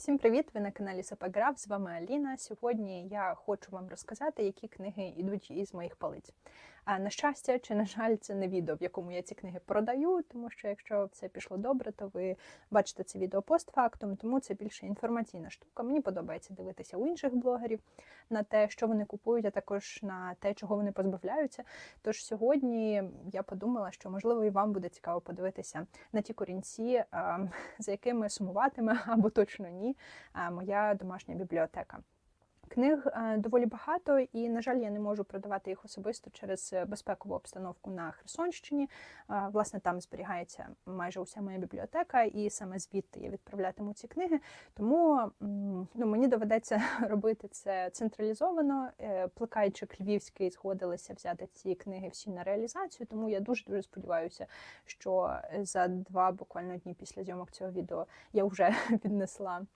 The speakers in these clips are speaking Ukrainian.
Всім привіт! Ви на каналі Сапаграф. З вами Аліна. Сьогодні я хочу вам розказати, які книги йдуть із моїх полиць. А на щастя, чи на жаль, це не відео, в якому я ці книги продаю, тому що якщо все пішло добре, то ви бачите це відео постфактум, тому це більше інформаційна штука. Мені подобається дивитися у інших блогерів на те, що вони купують, а також на те, чого вони позбавляються. Тож сьогодні я подумала, що можливо і вам буде цікаво подивитися на ті корінці, а, за якими сумуватиме або точно ні, моя домашня бібліотека. Книг е, доволі багато, і, на жаль, я не можу продавати їх особисто через е, безпекову обстановку на Херсонщині. Власне, там зберігається майже уся моя бібліотека, і саме звідти я відправлятиму ці книги. Тому ну, мені доведеться робити це централізовано. Е, Плекайчик Львівський згодилися взяти ці книги всі на реалізацію. Тому я дуже дуже сподіваюся, що за два буквально дні після зйомок цього відео я вже віднесла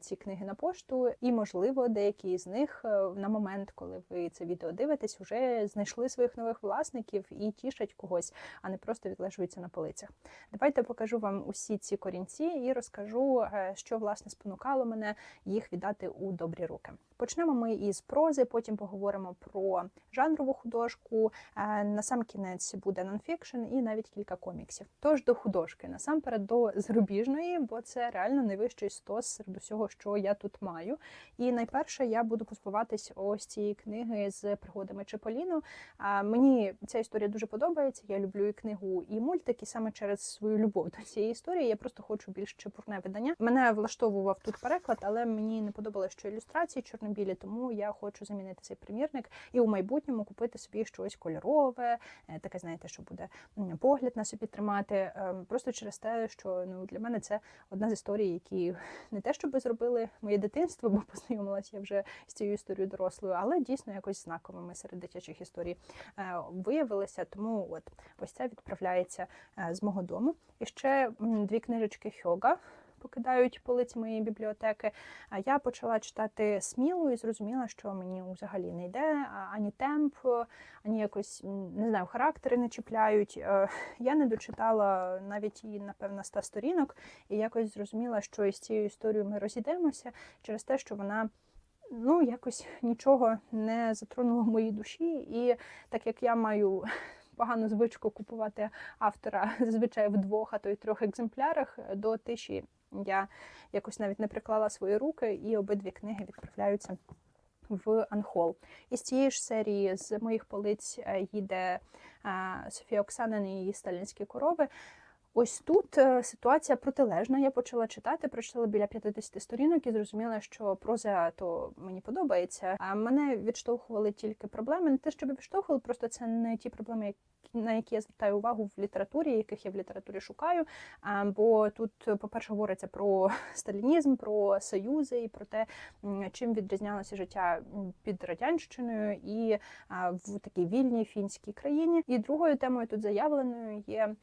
ці книги на пошту, і, можливо, деякі з них е, на момент, коли ви це відео дивитесь, вже знайшли своїх нових власників і тішать когось, а не просто відлежуються на полицях. Давайте покажу вам усі ці корінці і розкажу, е, що власне спонукало мене їх віддати у добрі руки. Почнемо ми із прози, потім поговоримо про жанрову художку. е, На сам кінець буде нонфікшн і навіть кілька коміксів. Тож до художки, насамперед до зарубіжної, бо це реально найвищий стос серед усього, що я тут маю. І найперше я буду позбуватись ось цієї книги з пригодами Чеполіно. А мені ця історія дуже подобається. Я люблю і книгу, і мультик, і саме через свою любов до цієї історії. Я просто хочу більш чепурне видання. Мене влаштовував тут переклад, але мені не подобалося, що ілюстрації чорно-білі, тому я хочу замінити цей примірник і у майбутньому купити собі щось кольорове, е, таке, знаєте, що буде погляд на собі тримати. е, Просто через те, що ну для мене це одна з історій, які не те, щоб зробили моє дитинство, бо познайомилася я вже з цією історією дорослою, але дійсно якось знаковими серед дитячих історій е, виявилися. Тому от ось ця відправляється е, з мого дому. І ще дві книжечки Хьога. Покидають полиці моєї бібліотеки. А я почала читати сміло і зрозуміла, що мені взагалі не йде ані темп, ані якось не знаю, характери не чіпляють. Е, Я не дочитала навіть її, напевно, 100 сторінок, і якось зрозуміла, що із цією історією ми розійдемося через те, що вона. Ну, якось нічого не затронуло в моїй душі, і так як я маю погану звичку купувати автора зазвичай в двох, а то й трьох екземплярах до тиші, я якось навіть не приклала свої руки, і обидві книги відправляються в Анхол. Із цієї ж серії з моїх полиць е, їде е, Софія Оксанин і її сталінські корови. Ось тут е, ситуація протилежна. Я почала читати, прочитала біля 50 сторінок і зрозуміла, що проза то мені подобається. А мене відштовхували тільки проблеми. Не те, щоб відштовхували, просто це не ті проблеми, які- на які я звертаю увагу в літературі, яких я в літературі шукаю. Бо тут, по-перше, говориться про сталінізм, про союзи і про те, чим відрізнялося життя під радянщиною і в такій вільній фінській країні. І другою темою тут заявленою є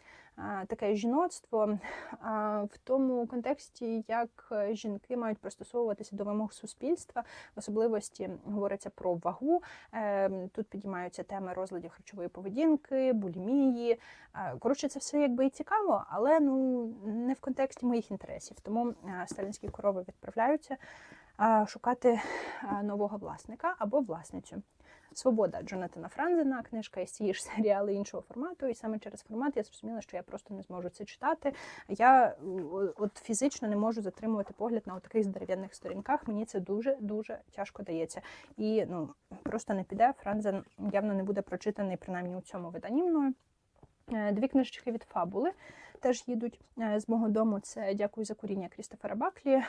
таке жіноцтво в тому контексті, як е, жінки мають пристосовуватися до вимог суспільства, в особливості говориться про вагу. Е, Тут підіймаються теми розладів харчової поведінки, булімії. Е, Коротше, це все якби і цікаво, але ну не в контексті моїх інтересів. Тому е, сталінські корови відправляються шукати нового власника або власницю. Свобода Джонатана Франзена, книжка цієї ж серії, але іншого формату. І саме через формат я зрозуміла, що я просто не зможу це читати. Я от фізично не можу затримувати погляд на таких дерев'яних сторінках. Мені це дуже дуже тяжко дається. І ну просто не піде. Франзен явно не буде прочитаний, принаймні у цьому виданні мною. Е, Дві книжечки від фабули теж їдуть е, з мого дому. Це дякую за куріння Крістофера Баклі. Е,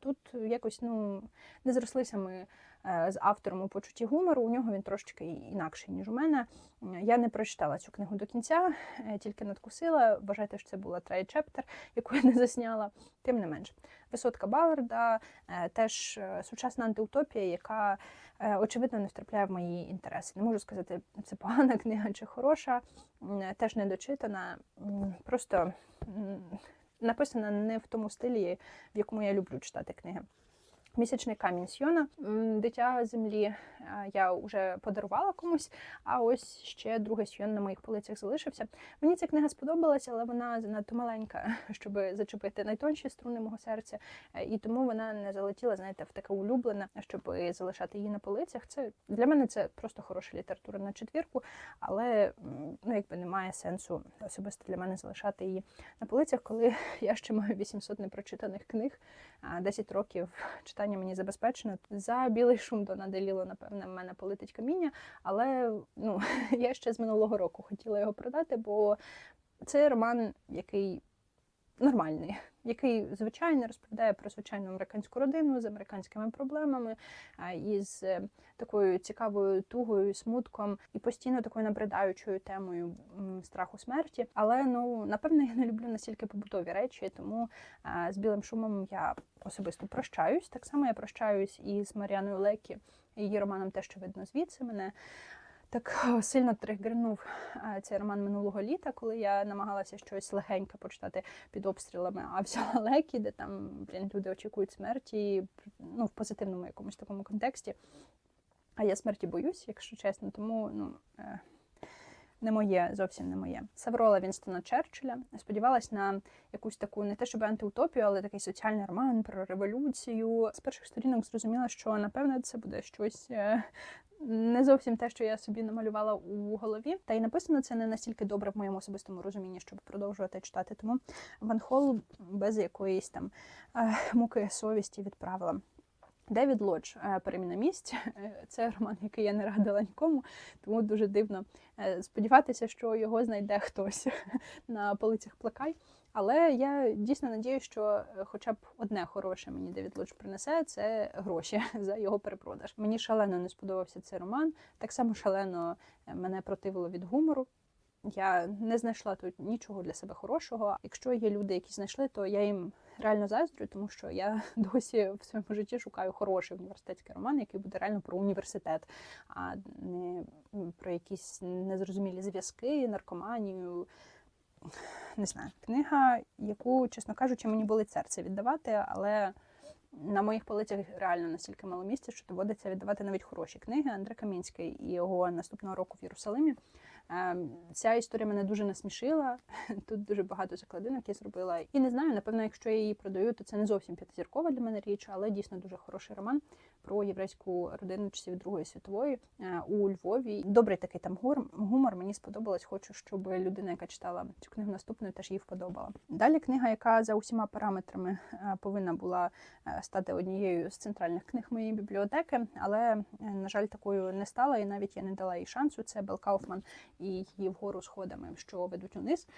Тут якось ну не зрослися ми з автором у почутті гумору. У нього він трошечки інакший, ніж у мене. Е, Я не прочитала цю книгу до кінця, е, тільки надкусила. Вважайте, що це була трей чептер, яку я не засняла. Тим не менш, висотка Баларда е, теж е, сучасна антиутопія, яка е, очевидно не втрапляє в мої інтереси. Не можу сказати, це погана книга чи хороша, теж не дочитана. М, Просто написана не в тому стилі, в якому я люблю читати книги. Місячний камінь Сьйона, М, дитя землі е, я вже подарувала комусь, а ось ще другий Сьйон на моїх полицях залишився. Мені ця книга сподобалася, але вона занадто маленька, щоб зачепити найтонші струни мого серця, е, і тому вона не залетіла, знаєте, в таке улюблене, щоб залишати її на полицях. Це для мене це просто хороша література на четвірку, але ну якби немає сенсу особисто для мене залишати її на полицях, коли я ще маю 800 непрочитаних книг, а 10 років читання мені забезпечено. За білий шум то надаліло, напевне, в мене полетить каміння, але ну, я ще з минулого року хотіла його продати, бо це роман, який нормальний, який звичайно розповідає про звичайну американську родину з американськими проблемами, із е, такою цікавою тугою, смутком і постійно такою набридаючою темою страху смерті. Але ну напевно я не люблю настільки побутові речі, тому з білим шумом я особисто прощаюсь. Так само я прощаюсь і з Маріаною Лекі, її романом те, що видно звідси мене. Так сильно тригернув цей роман минулого літа, коли я намагалася щось легеньке почитати під обстрілами, а взяла лекі, де там блін, люди очікують смерті, ну в позитивному якомусь такому контексті. А я смерті боюсь, якщо чесно, тому ну. е, Не моє, зовсім не моє. Саврола Вінстона Черчилля. Сподівалась на якусь таку не те, щоб антиутопію, але такий соціальний роман про революцію. З перших сторінок зрозуміла, що напевне це буде щось е, не зовсім те, що я собі намалювала у голові. Та й написано це не настільки добре в моєму особистому розумінні, щоб продовжувати читати. Тому Ван Хол без якоїсь там е, муки совісті відправила. Девід Лодж е, переміна місць. Е, Це роман, який я не радила нікому, тому дуже дивно сподіватися, що його знайде хтось на полицях плакай. Але я дійсно надіюсь, що е, хоча б одне хороше мені Девід Лодж принесе це гроші за його перепродаж. Мені шалено не сподобався цей роман. Так само шалено е, мене противило від гумору. Я не знайшла тут нічого для себе хорошого. Якщо є люди, які знайшли, то я їм реально заздрю, тому що я досі в своєму житті шукаю хороший університетський роман, який буде реально про університет, а не про якісь незрозумілі зв'язки, наркоманію. Не знаю, книга, яку, чесно кажучи, мені болить серце віддавати, але на моїх полицях реально настільки мало місця, що доводиться віддавати навіть хороші книги. Андрей Камінський і його наступного року в Єрусалимі. Ем, Ця історія мене дуже насмішила. Тут дуже багато закладинок я зробила. І не знаю, напевно, якщо я її продаю, то це не зовсім п'ятизіркова для мене річ, але дійсно дуже хороший роман про єврейську родину часів Другої світової е, у Львові. Добрий такий там гумор, мені сподобалось. Хочу, щоб людина, яка читала цю книгу наступною, теж її вподобала. Далі книга, яка за усіма параметрами е, повинна була е, стати однією з центральних книг моєї бібліотеки, але на жаль, такою не стала, і навіть я не дала їй шансу. Це Бел Кауфман і її вгору сходами, що ведуть униз.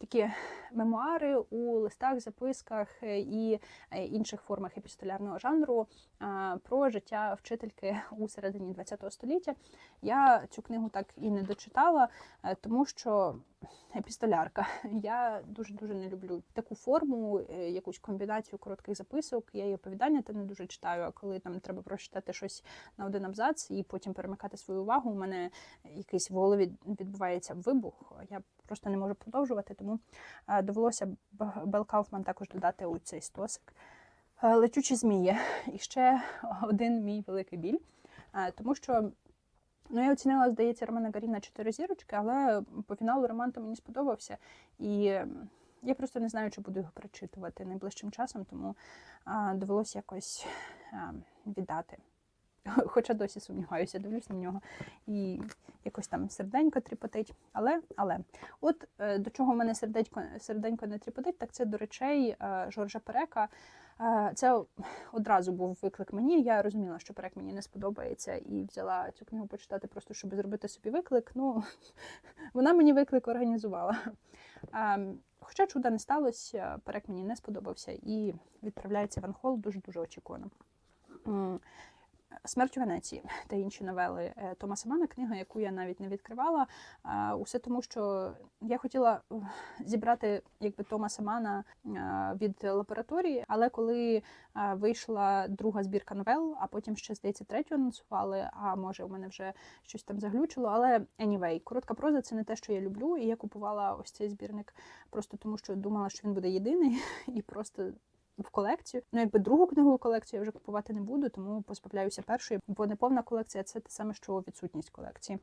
Такі мемуари у листах, записках і інших формах епістолярного жанру про життя вчительки у середині ХХ століття. Я цю книгу так і не дочитала, е, тому що епістолярка. Я дуже дуже не люблю таку форму, е, якусь комбінацію коротких записок. Я і оповідання та не дуже читаю. А коли там треба прочитати щось на один абзац і потім перемикати свою увагу, у мене якийсь в голові відбувається вибух. Я просто не можу продовжувати, тому е, довелося Б- Бел Кауфман також додати у цей стосик. Е, Летючі змії. І ще один мій великий біль, Е, тому що. Ну, я оцінила, здається, Романа Гаріна чотири зірочки, але по фіналу роман то мені сподобався. І я просто не знаю, чи буду його перечитувати найближчим часом, тому а, довелося якось а, віддати. Хоча досі сумніваюся, дивлюсь на нього і якось там серденько тріпотить. Але, але, от е, до чого в мене серденько, серденько не тріпотить, так це до речей е, Жоржа Перека. Це одразу був виклик мені. Я розуміла, що перек мені не сподобається, і взяла цю книгу почитати просто, щоб зробити собі виклик. Ну, вона мені виклик організувала. Хоча чуда не сталося, перек мені не сподобався і відправляється в Анхол дуже-дуже очікувано. Смерть у Венеції та інші новели е, Томаса Мана, книга, яку я навіть не відкривала. Усе тому, що я хотіла е, зібрати якби Томаса Мана е, від лабораторії, але коли вийшла друга збірка новел, а потім ще здається третю анонсували. А може, у мене вже щось там заглючило. Але anyway, коротка проза це не те, що я люблю, і я купувала ось цей збірник просто тому, що думала, що він буде єдиний, і просто в колекцію. Ну, якби другу книгу колекцію я вже купувати не буду, тому позбавляюся першої, бо неповна колекція це те саме, що відсутність колекції.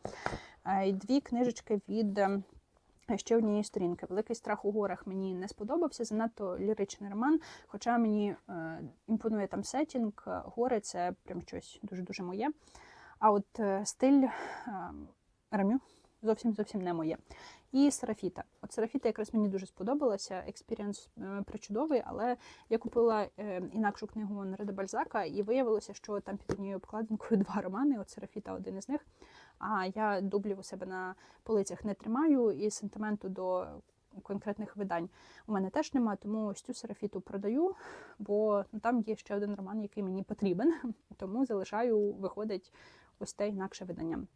І дві книжечки від. е, Ще однієї сторінки. Великий страх у горах мені не сподобався. Занадто ліричний роман. Хоча мені е, імпонує там сетінг, е, гори це прям щось дуже дуже моє. А от е, стиль е, Рамю зовсім зовсім не моє. І Серафіта. От Серафіта якраз мені дуже сподобалася. Експірієнс е, причудовий, але я купила е, інакшу книгу Нереда Бальзака, і виявилося, що там під однією обкладинкою два романи. От Серафіта один із них. А я дублів у себе на полицях не тримаю, і сентименту до конкретних видань у мене теж нема, тому ось цю Серафіту продаю, бо ну, там є ще один роман, який мені потрібен, тому залишаю, виходить ось те інакше видання.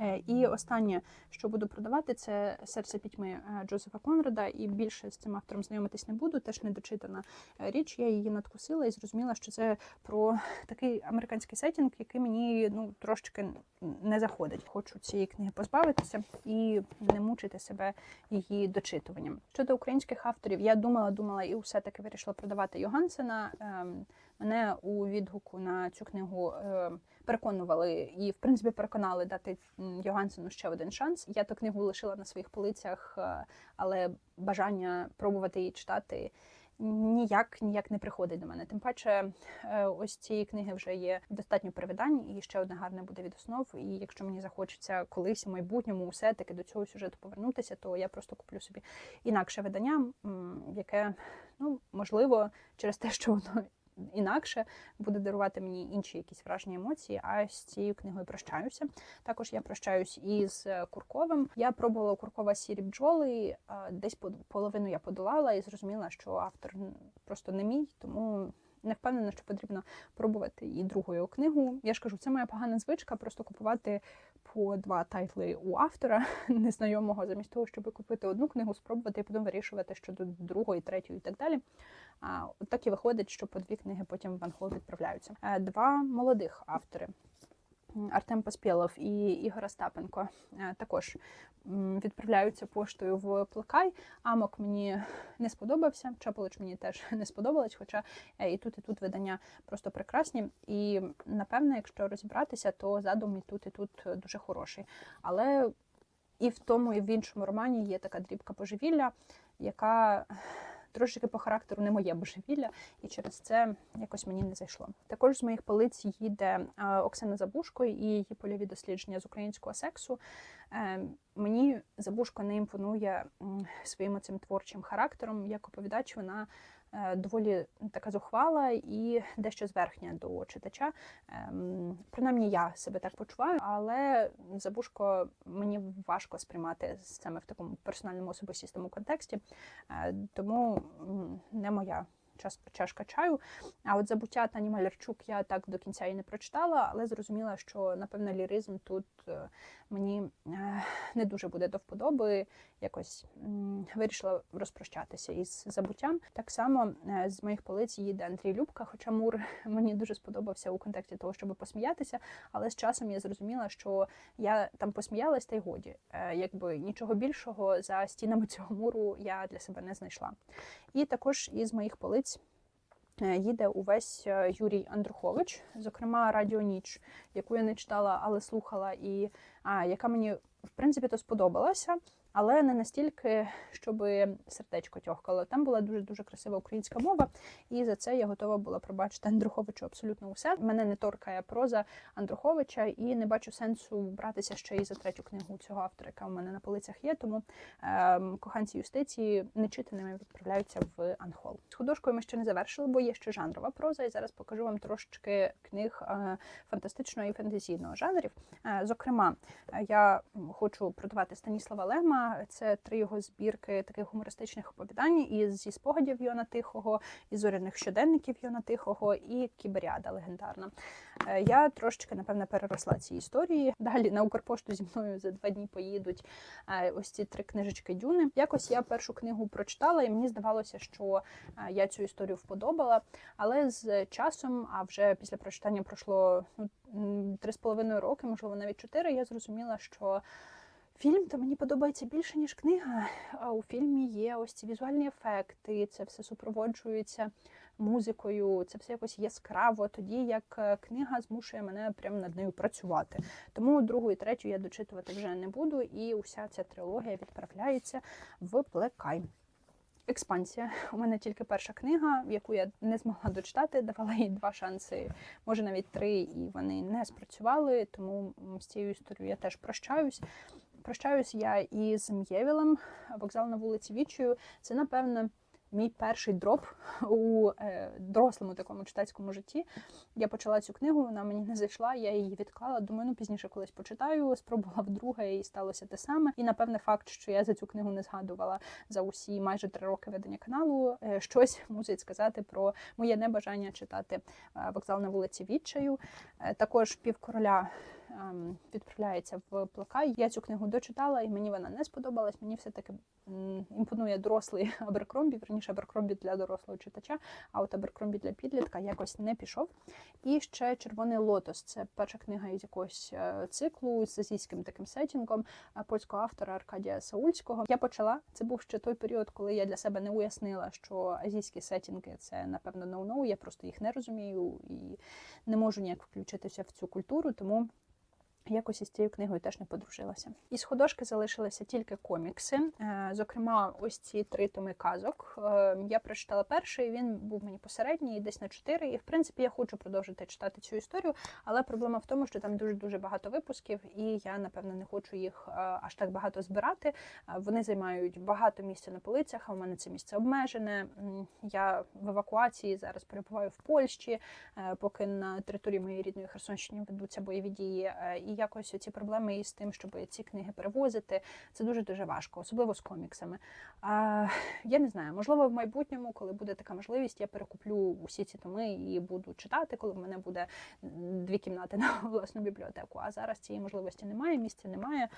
Е, І останнє, що буду продавати, це серце пітьми е, Джозефа Конрада. І більше з цим автором знайомитись не буду. Теж недочитана е, річ. Я її надкусила і зрозуміла, що це про такий американський сетінг, який мені ну трошечки не заходить. Хочу цієї книги позбавитися і не мучити себе її дочитуванням. Щодо українських авторів, я думала, думала і все таки вирішила продавати Йогансена. Мене у відгуку на цю книгу ем, переконували і, в принципі, переконали дати Йогансену ще один шанс. Я ту книгу лишила на своїх полицях, е, але бажання пробувати її читати ніяк ніяк не приходить до мене. Тим паче, е, ось цієї книги вже є достатньо перевидань, і ще одне гарне буде від основ. І якщо мені захочеться колись у майбутньому все таки до цього сюжету повернутися, то я просто куплю собі інакше видання, яке ну можливо через те, що воно інакше буде дарувати мені інші якісь вражні емоції. А з цією книгою прощаюся. Також я прощаюсь із е, Курковим. Я пробувала Куркова сірі бджоли. Десь по- половину я подолала і зрозуміла, що автор просто не мій, тому. Не впевнена, що потрібно пробувати і другою книгу. Я ж кажу, це моя погана звичка просто купувати по два тайтли у автора незнайомого, замість того, щоб купити одну книгу, спробувати і потім вирішувати щодо другої, третьої і так далі. А, от так і виходить, що по дві книги потім в ангол відправляються. Е, Два молодих автори. Артем Поспєлов і Ігор Остапенко е, також відправляються поштою в Плакай. Амок мені не сподобався, Чаполич мені теж не сподобалось, хоча е, і тут, і тут видання просто прекрасні. І напевне, якщо розібратися, то задум і тут, і тут дуже хороший. Але і в тому, і в іншому романі є така дрібка божевілля, яка трошки по характеру не моє божевілля, і через це якось мені не зайшло. Також з моїх полиць їде е, Оксана Забушко і її польові дослідження з українського сексу. Е, Мені Забушко не імпонує своїм цим творчим характером. Як оповідач, вона доволі така зухвала і дещо зверхня до читача. Ем, Принаймні я себе так почуваю, але Забушко мені важко сприймати саме в такому персональному особистому контексті, Е, тому не моя чашка чаю. А от забуття Тані Малярчук я так до кінця і не прочитала, але зрозуміла, що напевно ліризм тут е, мені е, не дуже буде до вподоби. Якось вирішила розпрощатися із забуттям. Так само е, з моїх полиць їде Андрій Любка, хоча Мур мені дуже сподобався у контексті того, щоб посміятися. Але з часом я зрозуміла, що я там посміялась, та й годі. Якби нічого більшого за стінами цього муру я для себе не знайшла. І також із моїх полиць їде увесь е, Юрій Андрухович, зокрема Радіо Ніч, яку я не читала, але слухала, і а, яка мені в принципі то сподобалася. Але не настільки, щоб сердечко тьохкало. Там була дуже дуже красива українська мова, і за це я готова була пробачити Андруховичу абсолютно усе. Мене не торкає проза Андруховича, і не бачу сенсу братися ще і за третю книгу цього автора, яка у мене на полицях є. Тому ем, коханці юстиції нечитаними відправляються в Анхол. З художкою ми ще не завершили, бо є ще жанрова проза. І зараз покажу вам трошечки книг е, фантастичного і фентезійного жанрів. Е, Зокрема, е, я хочу продавати Станіслава Лема. Це три його збірки таких гумористичних оповідань із зі спогадів Йона Тихого, із зоряних щоденників Йона Тихого і Кіберіада легендарна. Е, Я трошечки, напевне, переросла ці історії. Далі на Укрпошту зі мною за два дні поїдуть е, ось ці три книжечки Дюни. Якось я першу книгу прочитала, і мені здавалося, що е, я цю історію вподобала. Але з часом, а вже після прочитання пройшло ну, м, три з половиною роки, можливо, навіть чотири, я зрозуміла, що. Фільм то мені подобається більше, ніж книга. А у фільмі є ось ці візуальні ефекти, це все супроводжується музикою. Це все якось яскраво, тоді як е, книга змушує мене прямо над нею працювати. Тому другу і третю я дочитувати вже не буду, і уся ця трилогія відправляється в плекай. Експансія. У мене тільки перша книга, яку я не змогла дочитати, давала їй два шанси, може навіть три, і вони не спрацювали. Тому з цією історією я теж прощаюсь. Прощаюсь я із М'євілем, вокзал на вулиці Вічою. Це, напевно, мій перший дроп у е, дорослому такому читацькому житті. Я почала цю книгу, вона мені не зайшла, я її відклала. Думаю, ну пізніше колись почитаю. Спробувала вдруге, і сталося те саме. І напевне факт, що я за цю книгу не згадувала за усі майже три роки ведення каналу. е, Щось мусить сказати про моє небажання читати е, вокзал на вулиці Відчаю. Е, Також півкороля. Ем, Відправляється в плакай. Я цю книгу дочитала, і мені вона не сподобалась. Мені все таки імпонує дорослий Аберкромбі, верніше Аберкромбі для дорослого читача, а от Аберкромбі для підлітка якось не пішов. І ще Червоний лотос це перша книга із якогось е, циклу з азійським таким сетінгом е, польського автора Аркадія Саульського. Я почала. Це був ще той період, коли я для себе не уяснила, що азійські сетінги це напевно ноу-ноу, Я просто їх не розумію і не можу ніяк включитися в цю культуру, тому. Якось із цією книгою теж не подружилася. Із художки залишилися тільки комікси. Е, Зокрема, ось ці три томи казок. Е, Я прочитала перший, він був мені посередній, десь на чотири. І в принципі я хочу продовжити читати цю історію, але проблема в тому, що там дуже дуже багато випусків, і я напевно не хочу їх е, аж так багато збирати. Вони займають багато місця на полицях. А у мене це місце обмежене. Я в евакуації зараз перебуваю в Польщі, поки на території моєї рідної Херсонщини ведуться бойові дії. Якось ці проблеми із тим, щоб ці книги перевозити, це дуже дуже важко, особливо з коміксами. А, я не знаю, можливо, в майбутньому, коли буде така можливість, я перекуплю усі ці томи і буду читати, коли в мене буде дві кімнати на власну бібліотеку. А зараз цієї можливості немає, місця немає.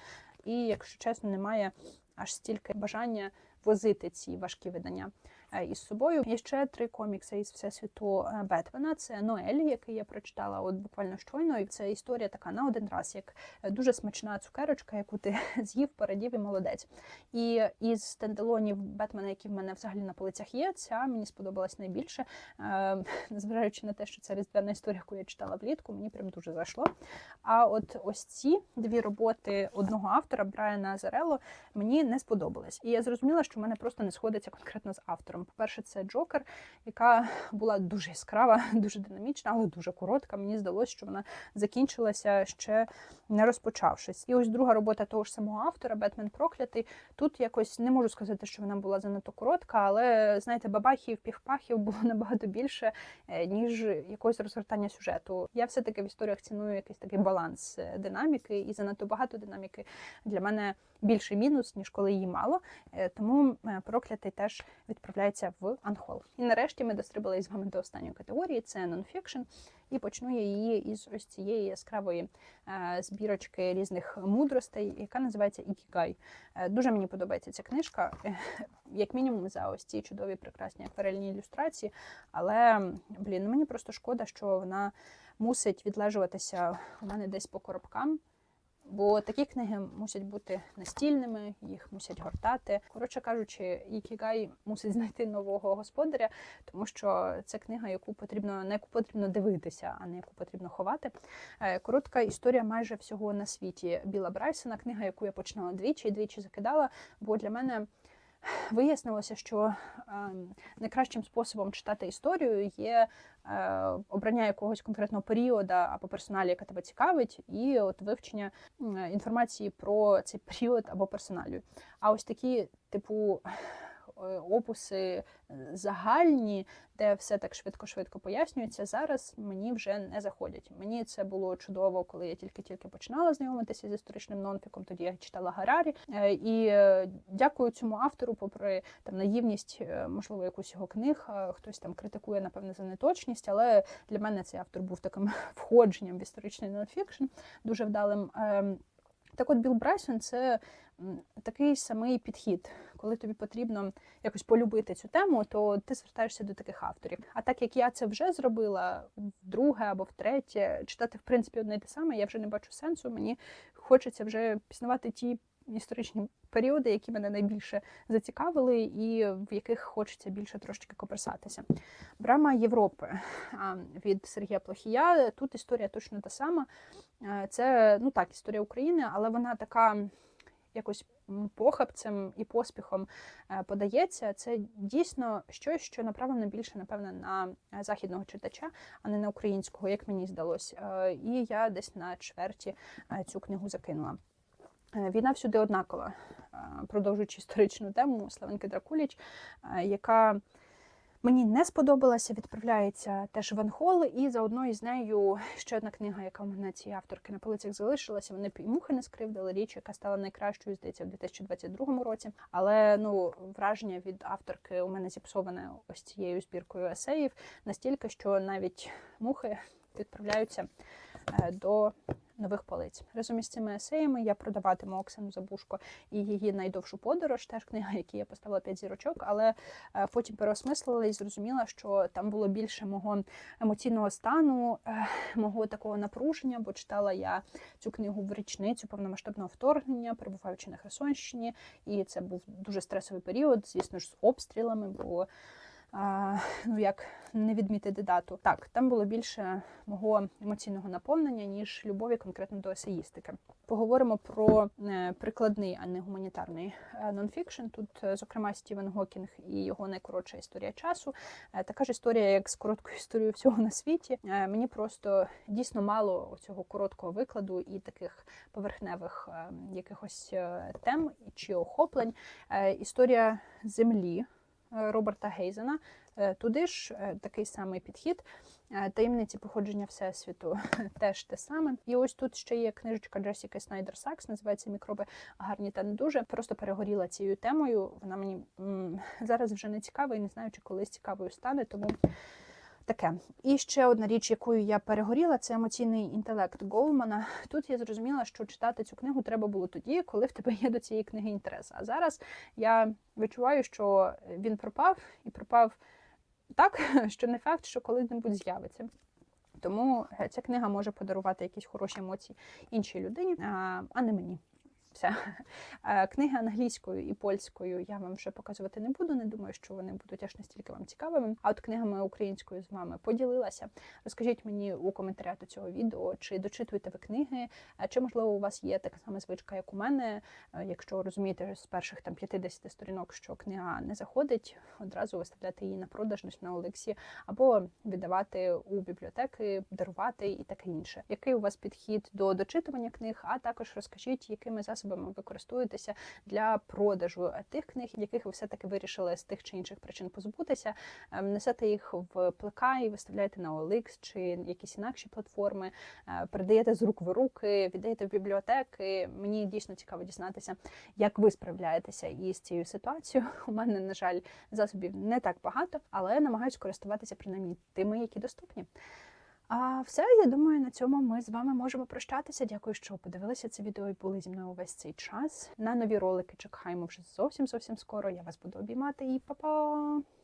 І, якщо чесно, немає аж стільки бажання возити ці важкі видання із собою. Є ще три комікси із всесвіту е, Бетмена. Це Ноель, який я прочитала от буквально щойно. І це історія така на один раз, як е, дуже смачна цукерочка, яку ти з'їв, порадів і молодець. І із стендалонів Бетмена, які в мене взагалі на полицях є, ця мені сподобалась найбільше. Е, Незважаючи на те, що це різдвяна історія, яку я читала влітку, мені прям дуже зайшло. А от ось ці дві роботи одного автора Брайана Зарело мені не сподобались. І я зрозуміла, що в мене просто не сходиться конкретно з автором. По-перше, це Джокер, яка була дуже яскрава, дуже динамічна, але дуже коротка. Мені здалося, що вона закінчилася ще не розпочавшись. І ось друга робота того ж самого автора, Бетмен Проклятий. Тут якось не можу сказати, що вона була занадто коротка, але знаєте, бабахів, півпахів було набагато більше, е, ніж якогось розгортання сюжету. Я все-таки в історіях ціную якийсь такий баланс е, динаміки, і занадто багато динаміки для мене більший мінус, ніж коли її мало. Е, Тому проклятий теж відправляється в Анхол. І нарешті ми дострибали з вами до останньої категорії: це нонфікшн. І почну я її із ось цієї яскравої е, збірочки різних мудростей, яка називається Ікігай. Е, Дуже мені подобається ця книжка, е, як мінімум за ось ці чудові прекрасні акварельні ілюстрації. Але блін, ну мені просто шкода, що вона мусить відлежуватися у мене десь по коробкам. Бо такі книги мусять бути настільними, їх мусять гортати. Коротше кажучи, Ікігай мусить знайти нового господаря, тому що це книга, яку потрібно на яку потрібно дивитися, а не яку потрібно ховати. Е, Коротка історія майже всього на світі Біла Брайсона, книга, яку я починала двічі і двічі закидала. Бо для мене вияснилося, що ем, найкращим способом читати історію є е, обрання якогось конкретного періоду або персоналі, яка тебе цікавить, і от вивчення інформації про цей період або персоналію. А ось такі, типу, опуси загальні, де все так швидко-швидко пояснюється, зараз мені вже не заходять. Мені це було чудово, коли я тільки-тільки починала знайомитися з історичним нонфіком. Тоді я читала Гарарі. Е, І е, дякую цьому автору, попри там наївність, е, можливо, якусь його книг. е, Хтось там критикує, напевне, за неточність, але для мене цей автор був таким входженням в історичний нонфікшн, дуже вдалим. Так от Біл Брайсон це такий самий підхід. Коли тобі потрібно якось полюбити цю тему, то ти звертаєшся до таких авторів. А так як я це вже зробила вдруге або втретє, читати в принципі одне й те саме, я вже не бачу сенсу. Мені хочеться вже пізнавати ті історичні періоди, які мене найбільше зацікавили, і в яких хочеться більше трошечки коперсатися. Брама Європи від Сергія Плохія. Тут історія точно та сама. Це ну так, історія України, але вона така якось похабцем і поспіхом е, подається. Це дійсно щось, що направлено більше, напевно, на е, західного читача, а не на українського, як мені здалось. Е, І я десь на чверті цю книгу закинула. Війна всюди однакова, Е, продовжуючи історичну тему Славенки Дракуліч, е, яка мені не сподобалася, відправляється теж в Анхол, і заодно із нею ще одна книга, яка в мене цієї авторки на полицях залишилася. Вони мухи не скривдили річ, яка стала найкращою, здається, в 2022 році. Але ну враження від авторки у мене зіпсоване ось цією збіркою есеїв настільки, що навіть мухи відправляються е, до нових полиць. Разом із цими есеями я продаватиму Оксану Забушко і її найдовшу подорож, теж книга, якій я поставила 5 зірочок, але е, потім переосмислила і зрозуміла, що там було більше мого емоційного стану, е, мого такого напруження, бо читала я цю книгу в річницю повномасштабного вторгнення, перебуваючи на Херсонщині, і це був дуже стресовий період, звісно ж, з обстрілами, бо ну як не відмітити дату. Так, там було більше мого емоційного наповнення, ніж любові конкретно до есеїстики. Поговоримо про е, прикладний, а не гуманітарний е, нонфікшн. Тут, е, зокрема, Стівен Гокінг і його найкоротша історія часу. Така ж історія, як з короткою історією всього на світі. Мені просто дійсно мало цього короткого викладу і таких поверхневих е, якихось тем чи охоплень. Історія землі. Е, Роберта Гейзена. Е, Туди ж е, такий самий підхід. Таємниці походження Всесвіту теж те саме. І ось тут ще є книжечка Джесіки Снайдер Сакс, називається Мікроби гарні та не дуже. Просто перегоріла цією темою. Вона мені зараз вже не цікава і не знаю, чи колись цікавою стане. Тому таке. І ще одна річ, якою я перегоріла, це емоційний інтелект Голмана. Тут я зрозуміла, що читати цю книгу треба було тоді, коли в тебе є до цієї книги інтерес. А зараз я відчуваю, що він пропав і пропав так, що не факт, що коли-небудь з'явиться. Тому е, ця книга може подарувати якісь хороші емоції іншій людині, а а не мені. Все. Книги англійською і польською я вам вже показувати не буду. Не думаю, що вони будуть аж настільки вам цікавими. А от книгами українською з вами поділилася. Розкажіть мені у коментарях до цього відео, чи дочитуєте ви книги, чи можливо у вас є така сама звичка, як у мене. Е, Якщо розумієте з перших там 50 сторінок, що книга не заходить, одразу виставляти її на продаж на Олексі, або віддавати у бібліотеки, дарувати і таке інше. Який у вас підхід до дочитування книг? А також розкажіть, якими засобами ви користуєтеся для продажу тих книг, яких ви все таки вирішили з тих чи інших причин позбутися. Ем, Несете їх в ПЛК і виставляєте на OLX чи якісь інакші платформи, е, передаєте з рук в руки, віддаєте в бібліотеки. Мені дійсно цікаво дізнатися, як ви справляєтеся із цією ситуацією. У мене, на жаль, засобів не так багато, але намагаюся користуватися принаймні тими, які доступні. А все, я думаю, на цьому ми з вами можемо прощатися. Дякую, що подивилися це відео і були зі мною увесь цей час. На нові ролики чекаємо вже зовсім зовсім скоро. Я вас буду обіймати і па-па!